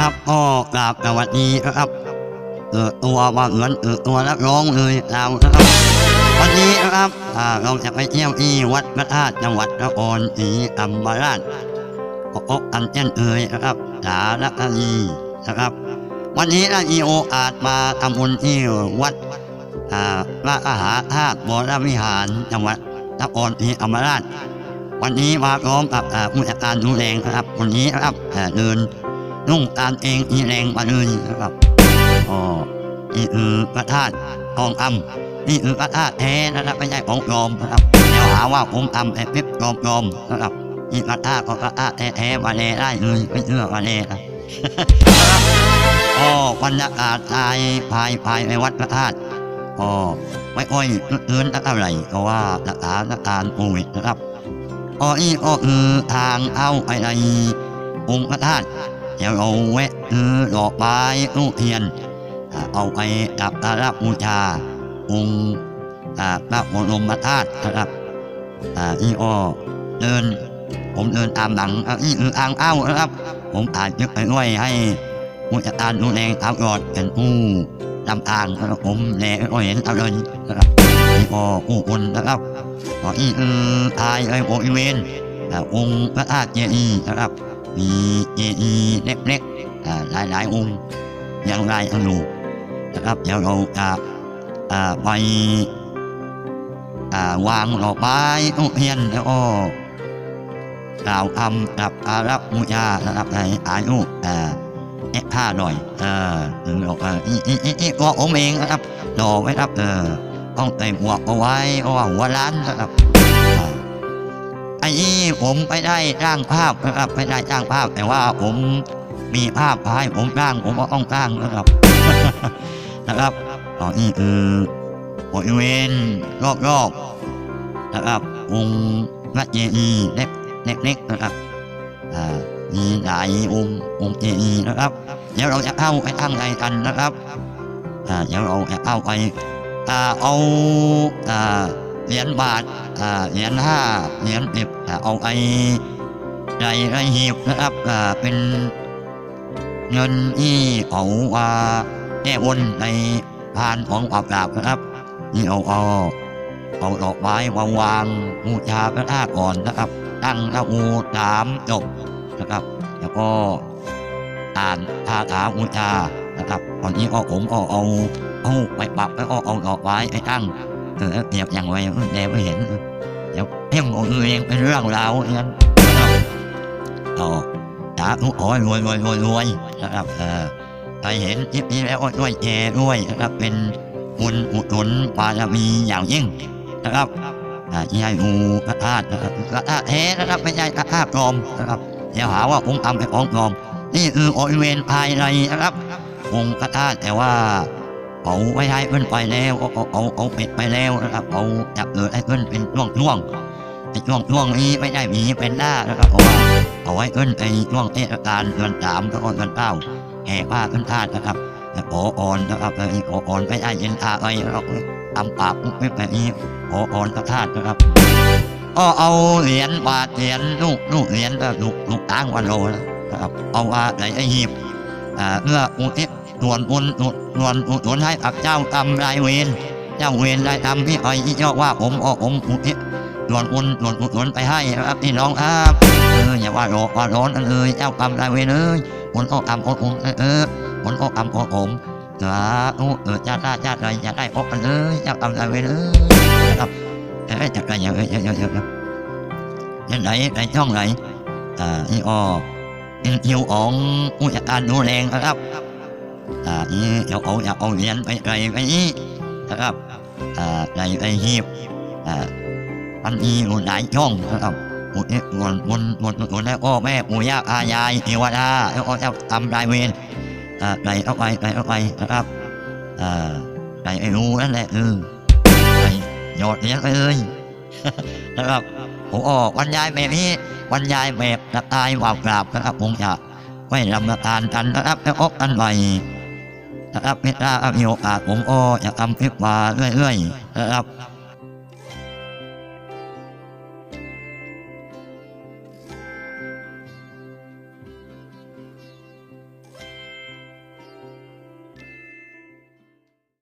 ครับก็กราบสวัสดีนะครับเออตัวมาเหมือนเออตัวนักร้องเลยเรานะครับวันนี้นะครับเราจะไปเที่ยวที่วัดพระธาตุจังหวัดนครศรีธรรมราชขอพบกันเช่นเอ่ยนะครับสารคดีนะครับ วันนี้เรามีโอกาสมาทำบุญที่วัดพระอาหาธาตุวรวิหารจังหวัดนครศรีธรรมราชวันนี้มาพร้อมกับผู้จัดการดูแลนะครับคนนี้นะครับเดิน นุ่งตามเองมีแรงมาเลยนะครับอ๋อนี่คือพระธาตุทองคำนี่คือพระธาตุแท้นะครับไม่ใช่ของปลอมนะครับเดี๋ยวหาว่าผมทำแต่พิบปลอมนะครับนี่พระธาตุของพระธาตุแท้มาแลได้เลยไม่เชื่อมาแลนะก็บรรยากาศภายภายภายในวัดพระธาตุก็ไม่ค่อยเลื่อนเท่าไหรเพราะว่าสถานการณ์โควิดนะครับก็นี่ก็คือทางเข้าไปในองค์พระธาตุ เดี๋ยวเราแวะซื้อดอกไม้ลูกเทียน เอาไปกับกราบบูชาองค์พระบรมธาตุครับนี่ก็เดิน ผมเดินตามหลังอะนี่คือทางเข้านะครับ ผมอ่านยึกไปด้วยให้ผู้จัดการดูแลทางหลอดเป็นผู้นำทางครับผมแลก็เห็นเอาเลยนะครับนี่ก็ผู้คนนะครับก็อีคือทายไอ้บริเวณอ่าองค์พระธาตุเจดีย์นะครับ มีเจดีเล็กๆอ่าหลายๆองค์ย่างไรอันอยู่นะครับเดี๋ยวเราจะไปวางดอกไม้ทุเทียนแล้วก็กล่าวคำกับอารักบูชานะครับในอายุอ่าเอ๊ะผ้าหน่อยเออถึงบอกอีอีอีอีบอกผมเองนะครับรอไว้ครับเออต้องใส่หมวกเอาไว้เพราะว่าหัวร้านนะครับ ผมไม่ได้ร่างภาพนะครับไม่ได้ร่างภาพ แต่ว่าผมมีภาพให้ผมร่างผมก็ต้องร่างนะครับนะครับอ๋อนี่คือบริเวณรอบๆนะครับองค์พระเจดีย์เล็กเล็กๆนะครับอ่ามีหลายองค์องค์เจดีย์นะครับเดี๋ยวเราจะเข้าไปข้างในกันนะครับอ่าเดี๋ยวเราจะเข้าไปอ่าเอาอ่า เหรียญบาทอ่าเหรียญห้าเหรียญสิบเอาไปในในหีบนะครับอ่าเป็นเงินที่เขาอ่าแก้บนในพานของปราบดาบนะครับนี่เอาเอาเอาดอกไม้วางวางบูชาพระธาตุก่อนนะครับ ตั้งนะโมสามจบนะครับ แล้วก็อ่านคาถาบูชานะครับตอนนี้ก็ผมก็เอาเอาไปปรับแล้วก็เอาดอกไม้ไปตั้ง เออเก็บอย่างไรแดงไม่เห็นเดี๋ยวเพ่งของเองเป็นเรื่องราวองนั้นต่อสาธุขอให้รวยรวยรวยรวยนะครับเออใครเห็นคลิปนี้แล้วก็ช่วยแชร์ด้วยนะครับเป็นบุญอุดหนุนบารมีอย่างยิ่งนะครับอ่าที่ให้ดูพระธาตุนะครับพระธาตุแท้นะครับไม่ใช่พระธาตุปลอมนะครับอย่าหาว่าผมทำเป็นของปลอมนี่คือบริเวณภายในนะครับองค์พระธาตุแต่ว่า เขาไม่ให้ขึ้นไปแล้วเอาเอาเอาเอาปิดไปแล้วนะครับเอาจับเกิดให้ขึ้นเป็นช่วงช่วงไอ้ช่วงช่วงนี้ไม่ได้มีเป็นหน้านะครับเพราเอาไว้ขึ้นในช่วงเทศกาลเดือนสามก็เดือนเก้าแห่ผ้าขึ้นธาตุนะครับแต่ขออ่อนนะครับไอ้ขออ่อนไม่ได้ยินอะไรนะครับทำปากไม่แบบนี้ขออ่อนพระธาตุนะครับก็เอาเหรียญบาทเหรียญลูกลูกเหรียญแลูกลูกตั้งวันโลนะครับเอาว่าไหนไอ้หีบอ่าเพื่ออุทิศ ส่วนบุญอุส่วนอุนให้กับเจ้ากรรมนายเวรเจ้าเวรได้ทำที่ไอ้ที่เจ้าว่าผมเอาผมอุทิศส่วนบุญส่วนอุนไปให้ครับพี่น้องครับเอออย่าว่าโรว่าร้อนเอ้ยเจ้ากรรมนายเวรเอ้ยผลออกกรรมออกองเออเออผลออกกรรมอ้อกผมสาธุเออญาติญาติอะไรอย่าได้ออกันเลยเจ้ากรรมนายเวรเอ้ยครับเอ๊ะจะไปยังเอ๊ะเอ๊ะเอ๊ะเอ๊ะยังไหนในช่องไหนอ่านี่อ๋อเป็นคิวของผู้จัดการดูแลนะครับ อ่านี่เดี๋เอาอาเอาเรียญไปไปไปนี่นะครับอ่าในในหีบอ่ามันมีหลายช่องนะครับหมดหมดหมดหมดหมดแล้วก็แม่ปู่ย่าตายายเทวดาแล้วก็เจ้าทำรายเวรอ่าไหนเอาไปไหนเอาไปนะครับอ่าไหนไอ้รู้นั่นแหละเออไหนโยนเลี้ยงไปเลยนะครับผมออกบรรยายแบบนี้บรรยายแบบนักตายหวาวกราบนะครับผมจะไม่ลำทานกันนะครับแล้วพบกันใหม่ นะครับไม่ทราบมีโอกาสผมก็จะทำคลิปมาเรื่อยๆนะครับ